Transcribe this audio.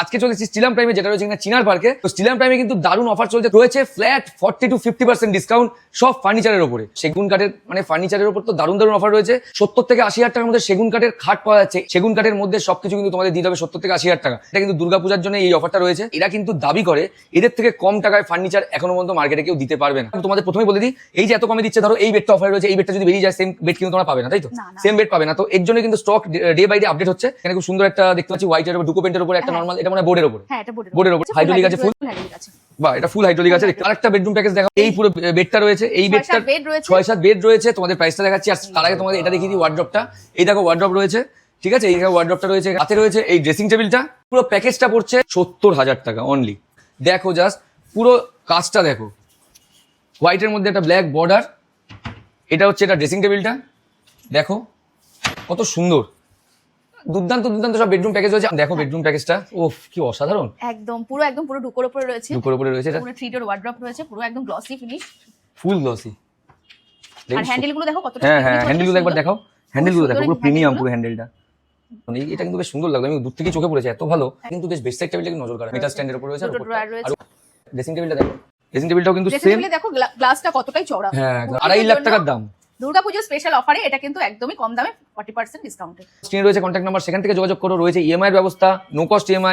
আজকে চলেছি স্টিলাম প্রাইমে যেটা রয়েছে কিনা চিনার পার্কে তো স্টিলাম প্রাইমে কিন্তু দারুণ অফার চলছে। রয়েছে flat forty to fifty percent discount সব ফার্নিচারের উপরে সেগুন কাঠের মানে ফার্নিচারের উপর তো দারুণ দারুণ অফার রয়েছে। সত্তর থেকে আশি হাজার টাকার মধ্যে সেগুন কাঠের খাট পাওয়া যাচ্ছে। সেগুন কাঠের মধ্যে সবকিছু কিন্তু তোমাদের দিতে হবে সত্তর থেকে আশি হাজার টাকা। এটা কিন্তু দুর্গাপূজার জন্য এই অফারটা রয়েছে। এরা কিন্তু দাবি করে এদের থেকে কম টাকায় ফার্নিচার এখনও পর্যন্ত মার্কেটে কেউ দিতে পারবে না। তোমাদের প্রথমে বলে দিই এই যে এত কমে দিচ্ছে ধরো এই বেডটা অফার রয়েছে এই বেডটা যদি বেরিয়ে যায় সেম বেড কিন্তু তোমরা পাবে না তাই তো। সেম বেড পাবে না। তো এর জন্য কিন্তু stock day by day update হচ্ছে। এখানে খুব সুন্দর একটা দেখতে পাচ্ছি হোয়াইটের ডুকো পেন্টের উপর একটা হ্যাঁ। নর্মাল এটা মানে বোর্ডের উপর হ্যাঁ এটা বোর্ডের বোর্ডের ওপর। hydraulic আছে full? হাইড্রোলিক আছে। বা এটা ফুল হাইড্রোলিক আছে। আরেকটা বেডরুম প্যাকেজ দেখা এই পুরো বেডটা রয়েছে এই বেডটা ছয় সাত বেড রয়েছে। তোমাদের প্রাইসটা দেখাচ্ছি আর তার আগে তোমাদের এটা দেখিয়ে দিই ওয়ার্ড্রপটা এই দেখো ওয়ার্ড্রপ রয়েছে ঠিক আছে? এই ওয়ার্ড্রপটা রয়েছে হাতে রয়েছে এই ড্রেসিং টেবিলটা পুরো প্যাকেজটা পড়ছে সত্তর হাজার টাকা অনলি দেখো জাস্ট পুরো কাজটা দেখো। হোয়াইটের মধ্যে একটা ব্ল্যাক বর্ডার এটা হচ্ছে এটা ড্রেসিং টেবিলটা দেখো কত সুন্দর। দুর্দান্ত দুর্দান্ত সব বেডরুম প্যাকেজ রয়েছে। দেখো বেডরুম প্যাকেজটা ওফ কি অসাধারণ। একদম পুরো একদম পুরো ডুকোর উপরে রয়েছে। উপরে উপরে রয়েছে এটা পুরো থ্রি ডোর ওয়ার্ড্রপ রয়েছে পুরো একদম গ্লসি ফিনিশ ফুল গ্লসি আর হ্যান্ডেলগুলো দেখো কতটা হ্যাঁ হ্যাঁ কত হ্যান্ডেলগুলো একবার। দেখাও। হ্যান্ডেলগুলো দেখো পুরো প্রিমিয়াম পুরো হ্যান্ডেলটা মানে এটা কিন্তু বেশ সুন্দর লাগল। আমি দূর থেকে চোখে পড়েছে এত ভালো। কিন্তু বেশ বেস্ট টেবিলটা নজর কাড়া মিটার স্ট্যান্ডের উপর রয়েছে রয়েছে। ড্রেসিং টেবিলটা দেখো। ড্রেসিং টেবিলটাও কিন্তু সেম দেখো গ্লাসটা কতটাই চওড়া। হ্যাঁ আড়াই লাখ টাকার দাম। দুর্গাপুজোর স্পেশাল অফারে এটা কিন্তু একদমই কম দামে ফর্টি পার্সেন্ট ডিসকাউন্টে রয়েছে কন্ট্যাক্ট নাম্বার সেখান থেকে যোগাযোগ করো, রয়েছে ইএমআই এর ব্যবস্থা নো কস্ট ইএমআই